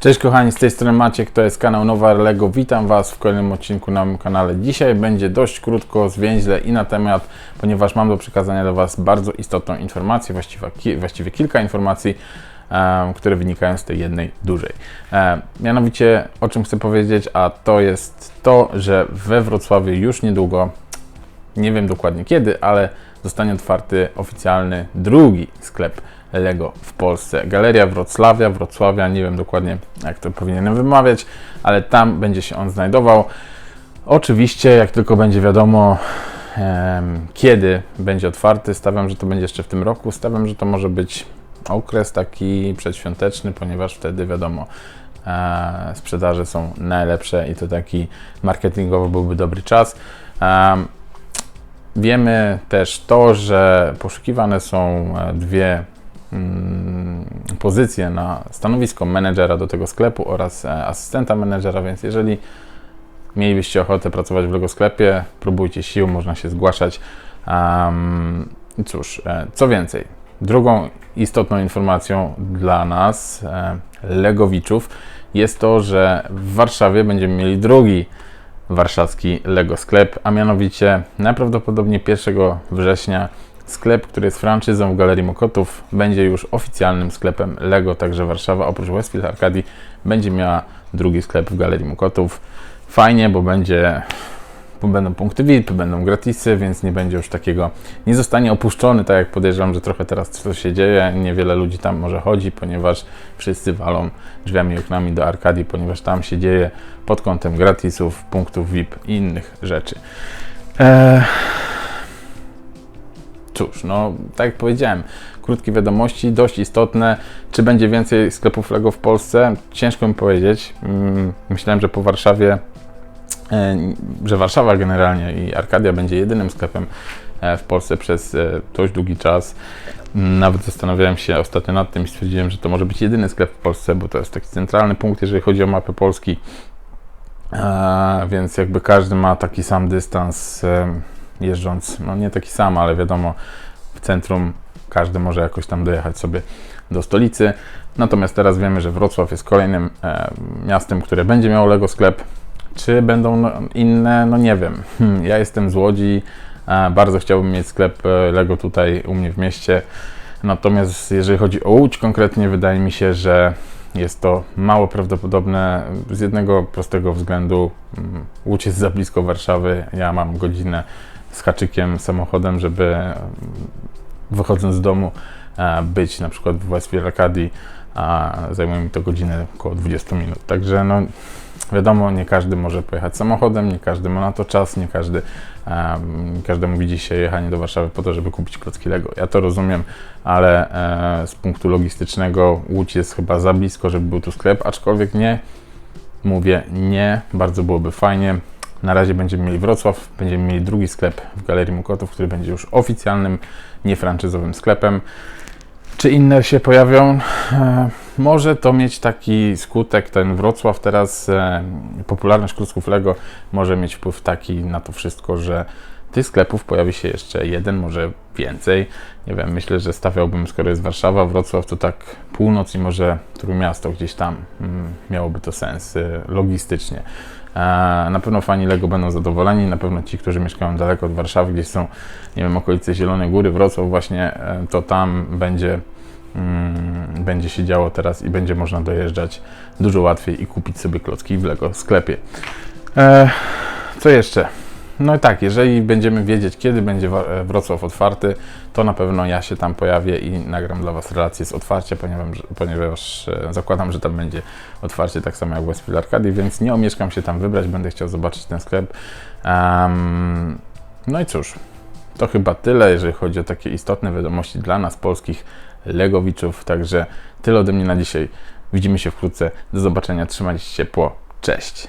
Cześć kochani, z tej strony Maciek, to jest kanał Nowa Lego. Witam Was w kolejnym odcinku na moim kanale. Dzisiaj będzie dość krótko, zwięźle i na temat, ponieważ mam do przekazania dla Was bardzo istotną informację, właściwie, właściwie kilka informacji, em, które wynikają z tej jednej dużej. E, mianowicie, o czym chcę powiedzieć, a to jest to, że we Wrocławiu już niedługo, nie wiem dokładnie kiedy, ale zostanie otwarty oficjalny drugi sklep Lego w Polsce. Galeria Wrocławia, Wrocławia, nie wiem dokładnie jak to powinienem wymawiać, ale tam będzie się on znajdował. Oczywiście, jak tylko będzie wiadomo, kiedy będzie otwarty, stawiam, że to będzie jeszcze w tym roku. Stawiam, że to może być okres taki przedświąteczny, ponieważ wtedy wiadomo, e, sprzedaże są najlepsze i to taki marketingowo byłby dobry czas. Em, Wiemy też to, że poszukiwane są e, dwie mm, pozycje na stanowisko menedżera do tego sklepu oraz e, asystenta menedżera, więc jeżeli mielibyście ochotę pracować w Lego sklepie, próbujcie sił, można się zgłaszać. Cóż, e, co więcej, drugą istotną informacją dla nas, Legowiczów, jest to, że w Warszawie będziemy mieli drugi warszawski Lego sklep, a mianowicie najprawdopodobniej 1 września sklep, który jest franczyzą w Galerii Mokotów, będzie już oficjalnym sklepem Lego, także Warszawa oprócz Westfield Arcadii będzie miała drugi sklep w Galerii Mokotów. Fajnie, bo będzie będą punkty VIP, będą gratisy, więc nie będzie już takiego, nie zostanie opuszczony, tak jak podejrzewam, że trochę teraz to się dzieje, niewiele ludzi tam może chodzi, ponieważ wszyscy walą drzwiami i oknami do Arkadii, ponieważ tam się dzieje pod kątem gratisów, punktów VIP i innych rzeczy. Eee... Cóż, no tak jak powiedziałem, krótkie wiadomości, dość istotne. Czy będzie więcej sklepów Lego w Polsce? Ciężko mi powiedzieć. Mm, Myślałem, że po Warszawie że Warszawa generalnie i Arkadia będzie jedynym sklepem e, w Polsce przez e, dość długi czas. Nawet zastanawiałem się ostatnio nad tym i stwierdziłem, że to może być jedyny sklep w Polsce, bo to jest taki centralny punkt, jeżeli chodzi o mapę Polski. E, Więc jakby każdy ma taki sam dystans jeżdżąc, no nie taki sam, ale wiadomo, w centrum każdy może jakoś tam dojechać sobie do stolicy. Natomiast teraz wiemy, że Wrocław jest kolejnym e, miastem, które będzie miało Lego sklep. Czy będą no, inne? No nie wiem. Hmm, ja jestem z Łodzi. Bardzo chciałbym mieć sklep e, Lego tutaj u mnie w mieście. Natomiast jeżeli chodzi o Łódź konkretnie, wydaje mi się, że jest to mało prawdopodobne z jednego prostego względu. Mm, Łódź jest za blisko Warszawy. Ja mam godzinę z haczykiem samochodem, żeby mm, wychodząc z domu e, być na przykład w Westfield Arcadii, a zajmuje mi to godzinę około 20 minut. Także no, wiadomo, nie każdy może pojechać samochodem, nie każdy ma na to czas, nie każdy, nie każdemu widzi się jechanie do Warszawy po to, żeby kupić klocki Lego. Ja to rozumiem, ale e, z punktu logistycznego Łódź jest chyba za blisko, żeby był tu sklep, aczkolwiek nie, mówię nie, bardzo byłoby fajnie. Na razie będziemy mieli Wrocław, będziemy mieli drugi sklep w Galerii Mokotów, który będzie już oficjalnym, niefranczyzowym sklepem. Czy inne się pojawią? E, może to mieć taki skutek, ten Wrocław teraz, e, popularność klocków Lego może mieć wpływ taki na to wszystko, że tych sklepów pojawi się jeszcze jeden, może więcej. Nie wiem, myślę, że stawiałbym, skoro jest Warszawa, Wrocław, to tak północ i może Trójmiasto gdzieś tam mm, miałoby to sens e, logistycznie. E, Na pewno fani Lego będą zadowoleni, na pewno ci, którzy mieszkają daleko od Warszawy, gdzieś są, nie wiem, okolice Zielonej Góry, Wrocław właśnie, e, to tam będzie, będzie się działo teraz i będzie można dojeżdżać dużo łatwiej i kupić sobie klocki w Lego sklepie. E, co jeszcze? No i tak, jeżeli będziemy wiedzieć, kiedy będzie e, Wrocław otwarty, to na pewno ja się tam pojawię i nagram dla Was relację z otwarcia, ponieważ, ponieważ e, zakładam, że tam będzie otwarcie tak samo jak Westfield Arcadii, więc nie omieszkam się tam wybrać, będę chciał zobaczyć ten sklep. Em, no i cóż, to chyba tyle, jeżeli chodzi o takie istotne wiadomości dla nas, polskich Legowiczów. Także tyle ode mnie na dzisiaj. Widzimy się wkrótce. Do zobaczenia. Trzymajcie się ciepło. Cześć.